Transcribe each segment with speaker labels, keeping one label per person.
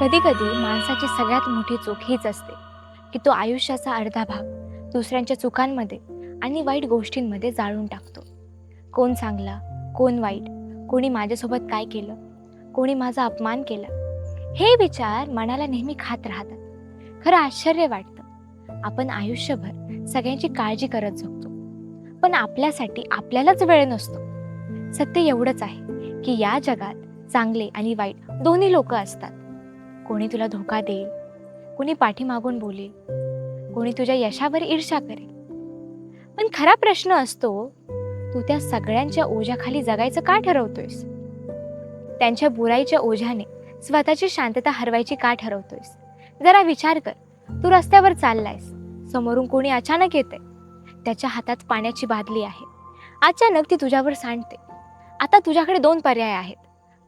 Speaker 1: कधी कधी माणसाची सगळ्यात मोठी चूक हीच असते की तो आयुष्याचा अर्धा भाग दुसऱ्यांच्या चुकांमध्ये आणि वाईट गोष्टींमध्ये जाळून टाकतो. कोण चांगला कोण वाईट कोणी माझ्यासोबत काय केलं कोणी माझा अपमान केला हे विचार मनाला नेहमी खात राहतात. खरं आश्चर्य वाटतं. आपण आयुष्यभर सगळ्यांची काळजी करत झोपतो पण आपल्यासाठी आपल्यालाच वेळ नसतो. सत्य एवढंच आहे की या जगात चांगले आणि वाईट दोन्ही लोक असतात. कोणी तुला धोका देईल कोणी पाठीमागून बोलेल कोणी तुझ्या यशावर ईर्षा करेल. पण खरा प्रश्न असतो तू त्या सगळ्यांच्या ओझ्याखाली जगायचं का ठरवतोयस? त्यांच्या बुराईच्या ओझ्याने स्वतःची शांतता हरवायची का ठरवतोयस? जरा विचार कर तू रस्त्यावर चाललायस समोरून कोणी अचानक येते त्याच्या हातात पाण्याची बादली आहे. अचानक ती तुझ्यावर सांडते. आता तुझ्याकडे दोन पर्याय आहेत.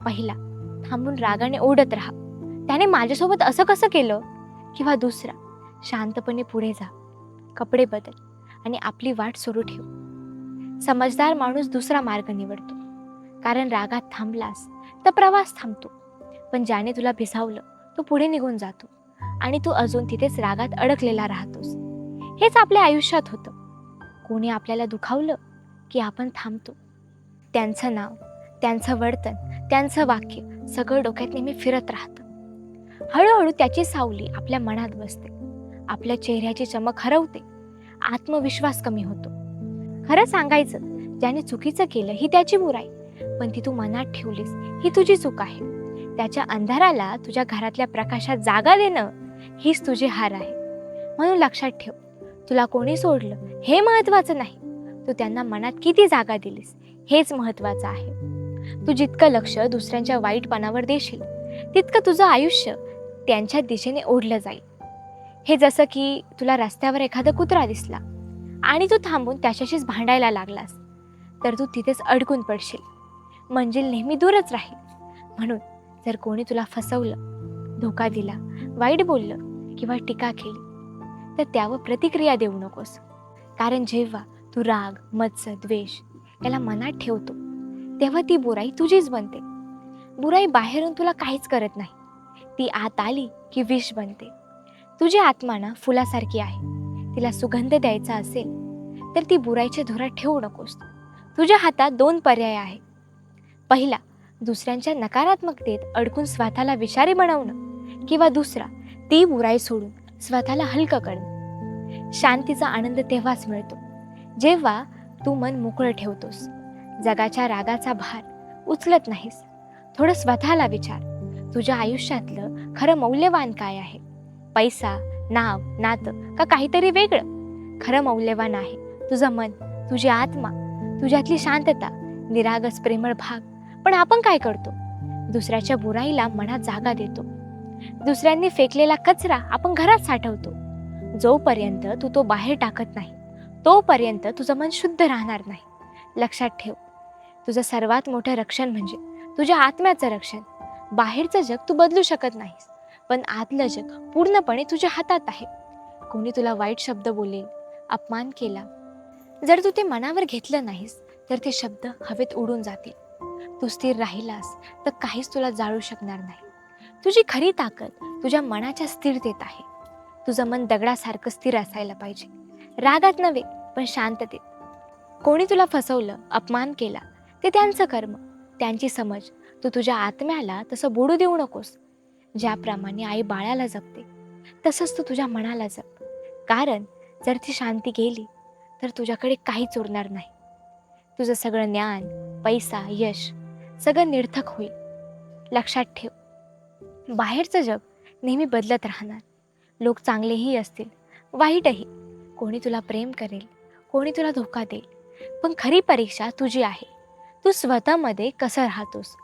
Speaker 1: पहिला थांबून रागाने ओढत राहा. त्याने माझ्यासोबत असं कसं केलं? किंवा दुसरा शांतपणे पुढे जा कपडे बदल आणि आपली वाट सुरू ठेव. समजदार माणूस दुसरा मार्ग निवडतो. कारण रागात थांबलास तर प्रवास थांबतो. पण ज्याने तुला भिसावलं तो पुढे निघून जातो. आणि तू अजून तिथेच रागात अडकलेला राहतोस. हेच आपल्या आयुष्यात होतं. कोणी आपल्याला दुखावलं की आपण थांबतो? त्यांचं नाव त्यांचं वर्तन त्यांचं वाक्य सगळं डोक्यात नेहमी फिरत राहतं. हळूहळू त्याची सावली आपल्या मनात बसते. आपल्या चेहऱ्याची चमक हरवते. आत्मविश्वास कमी होतो. खरं सांगायचं ज्याने चुकीचं केलं ही त्याची बुराई. पण ती तू मनात ठेवलीस ही तुझी चूक आहे. त्याच्या अंधाराला तुझ्या घरातल्या प्रकाशात जागा देणं हीच तुझी हार आहे. म्हणून लक्षात ठेव तुला कोणी सोडलं हे महत्वाचं नाही. तू त्यांना मनात किती जागा दिलीस हेच महत्वाचं आहे. तू जितकं लक्ष दुसऱ्यांच्या वाईटपणावर देशील तितकं तुझं आयुष्य त्यांच्या दिशेने ओढलं जाईल. हे जसं की तुला रस्त्यावर एखादा कुत्रा दिसला आणि तू थांबून त्याच्याशीच भांडायला लागलास तर तू तिथेच अडकून पडशील. मंजिल नेहमी दूरच राहील. म्हणून जर कोणी तुला फसवलं धोका दिला वाईट बोललं किंवा टीका केली तर त्यावर प्रतिक्रिया देऊ नकोस. कारण जेव्हा तू राग मत्स्य द्वेष याला मनात ठेवतो तेव्हा ती बुराई तुझीच बनते. बुराई बाहेरून तुला काहीच करत नाही. ती आत आली की विष बनते. तुझी आत्मा ना फुलासारखी आहे. तिला सुगंध द्यायचा असेल तर ती बुराईच्या धुरात ठेवू नकोस. तुझ्या हातात दोन पर्याय आहे पहिला दुसऱ्यांच्या नकारात्मकतेत अडकून स्वतःला विषारी बनवणं किंवा दुसरा ती बुराई सोडून स्वतःला हलकं करणं. शांतीचा आनंद तेव्हाच मिळतो जेव्हा तू मन मोकळं ठेवतोस. जगाच्या रागाचा भार उचलत नाहीस. थोडं स्वतःला विचार. तुझ्या आयुष्यातलं खरं मौल्यवान काय आहे? पैसा नाव नातं का काहीतरी वेगळं? खरं मौल्यवान आहे तुझं मन तुझी आत्मा तुझ्यातली शांतता निरागस प्रेमळ भाग. पण आपण काय करतो? दुसऱ्याच्या बुराईला मनात जागा देतो. दुसऱ्यांनी फेकलेला कचरा आपण घरात साठवतो. जोपर्यंत तू तो बाहेर टाकत नाही तोपर्यंत तुझं मन शुद्ध राहणार नाही. लक्षात ठेव तुझं सर्वात मोठं रक्षण म्हणजे तुझ्या आत्म्याचं रक्षण. बाहेरचं जग तू बदलू शकत नाहीस. पण आतलं जग पूर्णपणे तुझ्या हातात आहे. कोणी तुला वाईट शब्द बोलेल अपमान केला. जर तू ते मनावर घेतलं नाहीस तर ते शब्द हवेत उडून जातील. तू स्थिर राहिलास तर काहीच तुला जाळू शकणार नाही. तुझी खरी ताकद तुझ्या मनाच्या स्थिरतेत आहे. तुझं मन दगडासारखं स्थिर असायला पाहिजे. रागात नव्हे पण शांततेत. कोणी तुला फसवलं अपमान केला ते त्यांचं कर्म त्यांची समज तू तुझ्या आत्म्याला तसं बोडू देऊ नकोस. ज्याप्रमाणे आई बाळाला जपते तसंच तू तुझ्या मनाला जप. कारण जर ती शांती गेली तर तुझ्याकडे काहीच उरणार नाही. तुझं सगळं ज्ञान पैसा यश सगळं निर्थक होईल. लक्षात ठेव. बाहेरचं जग नेहमी बदलत राहणार. लोक चांगलेही असतील वाईटही. कोणी तुला प्रेम करेल कोणी तुला धोका देईल. पण खरी परीक्षा तुझी आहे. तू स्वतःमध्ये कसं राहतोस?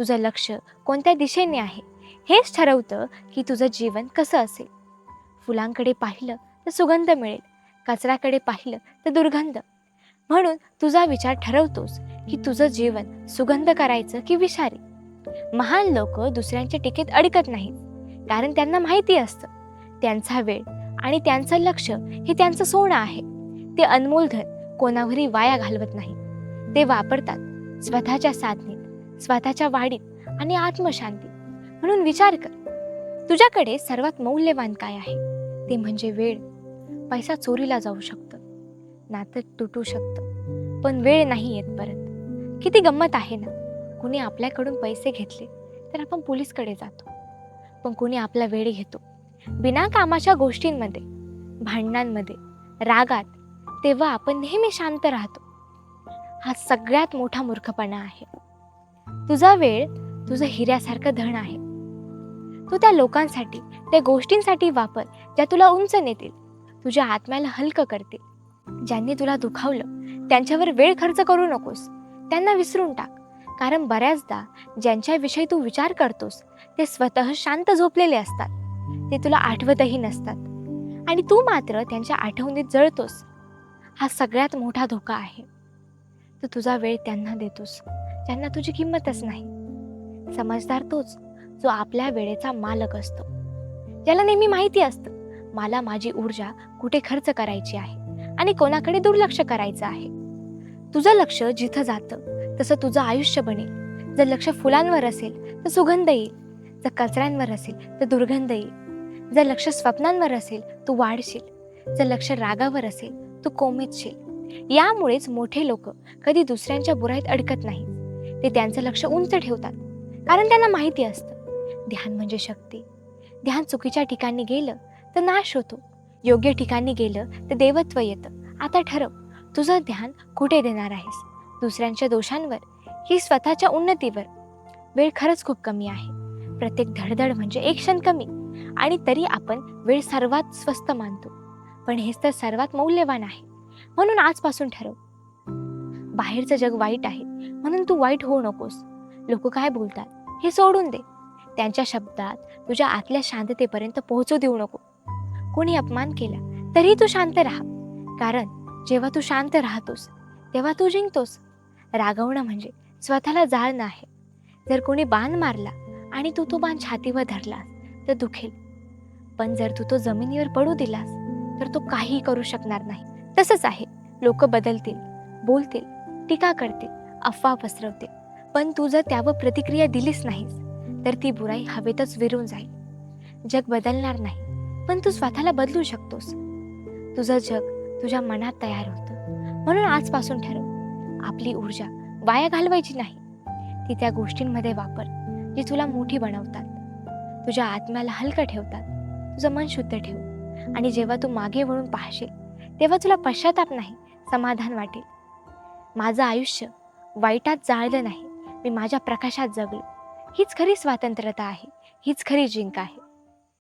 Speaker 1: तुझं लक्ष कोणत्या दिशेने आहे? हेच ठरवतं की तुझं जीवन कसं असेल. फुलांकडे पाहिलं तर सुगंध मिळेल. कचऱ्याकडे पाहिलं तर दुर्गंध. म्हणून तुझा विचार ठरवतोस की तुझं जीवन सुगंध करायचं की विषारी. महान लोक दुसऱ्यांच्या टीकेत अडकत नाहीत कारण त्यांना माहिती असतं. त्यांचा वेळ आणि त्यांचं लक्ष हे त्यांचं सोनं आहे. ते अनमोल धन कोणावरही वाया घालवत नाही ते वापरतात स्वतःच्या साधनेत स्वतःच्या वाढीत आणि आत्मशांती म्हणून विचार कर. तुझ्याकडे सर्वात मौल्यवान काय आहे? ते म्हणजे वेळ. पैसा चोरीला जाऊ शकतं. नातं तुटू शकतं. पण वेळ नाही येत परत. किती गंमत आहे ना? कुणी आपल्याकडून पैसे घेतले तर आपण पोलीसकडे जातो. पण कुणी आपला वेळ घेतो. बिना कामाच्या गोष्टींमध्ये भांडणांमध्ये रागात तेव्हा आपण नेहमी शांत राहतो. हा सगळ्यात मोठा मूर्खपणा आहे. तुझा वेळ तुझं हिऱ्यासारखं धन आहे. तू त्या लोकांसाठी त्या गोष्टींसाठी वापर ज्या तुला उंच नेतील तुझ्या आत्म्याला हलकं करतील. ज्यांनी तुला दुखावलं त्यांच्यावर वेळ खर्च करू नकोस. त्यांना विसरून टाक. कारण बऱ्याचदा ज्यांच्याविषयी तू विचार करतोस ते स्वतः शांत झोपलेले असतात. ते तुला आठवतही नसतात. आणि तू मात्र त्यांच्या आठवणीत जळतोस. हा सगळ्यात मोठा धोका आहे. तू तुझा वेळ त्यांना देतोस. ज्यांना तुझी किंमतच नाही. समजदार तोच जो आपल्या वेळेचा मालक असतो. ज्याला नेहमी माहिती असतं मला माझी ऊर्जा कुठे खर्च करायची आहे आणि कोणाकडे दुर्लक्ष करायचं आहे. तुझं लक्ष जिथं जातं तसं तुझं आयुष्य बनेल. जर लक्ष फुलांवर असेल तर सुगंध येईल. जर कचऱ्यांवर असेल तर दुर्गंध येईल. जर लक्ष स्वप्नांवर असेल तू वाढशील. जर लक्ष रागावर असेल तू कोमेतशील यामुळेच मोठे लोक कधी दुसऱ्यांच्या बुराईत अडकत नाहीत. ते त्यांचं लक्ष उंच ठेवतात. कारण त्यांना माहिती असतं. ध्यान म्हणजे शक्ती. ध्यान चुकीच्या ठिकाणी गेलं तर नाश होतो. योग्य ठिकाणी गेलं तर देवत्व येतं. आता ठरव तुझं ध्यान कुठे देणार आहेस? दुसऱ्यांच्या दोषांवर? ही स्वतःच्या उन्नतीवर? वेळ खरंच खूप कमी आहे. प्रत्येक धडधड म्हणजे एक क्षण कमी. आणि तरी आपण वेळ सर्वात स्वस्त मानतो. पण हेच तर सर्वात मौल्यवान आहे. म्हणून आजपासून ठरव. बाहेरचं जग वाईट आहे. म्हणून तू वाईट होऊ नकोस. लोक काय बोलतात? हे सोडून दे. त्यांच्या शब्दात तुझ्या आतल्या शांततेपर्यंत पोहोचू देऊ नको. कोणी अपमान केला तरी तू शांत राहा. कारण जेव्हा तू शांत राहतोस तेव्हा तू जिंकतोस. रागवणं म्हणजे स्वतःला जाळणं आहे जर कोणी बाण मारला आणि तू तो बाण छातीवर धरलास तर दुखेल. पण जर तू तो जमिनीवर पडू दिलास तर तो काहीही करू शकणार नाही. तसंच आहे. लोक बदलतील बोलतील टीका करतील. अफवा पसरवते. पण तू जर त्यावर प्रतिक्रिया दिलीच नाहीस तर ती बुराई हवेतच विरून जाईल. जग बदलणार नाही पण तू स्वतःला बदलू शकतोस. तुझं जग तुझ्या मनात तयार होतं. म्हणून आजपासून ठरव आपली ऊर्जा वाया घालवायची नाही. ती त्या गोष्टींमध्ये वापर जी तुला मोठी बनवतात. तुझ्या आत्म्याला हलकं ठेवतात. तुझं मन शुद्ध ठेव. आणि जेव्हा तू मागे वळून पाहशील तेव्हा तुला पश्चाताप नाही समाधान वाटेल. माझं आयुष्य वाईटात जाळलं नाही. मी माझ्या प्रकाशात जगलो. हीच खरी स्वातंत्र्यता आहे. हीच खरी जिंक आहे.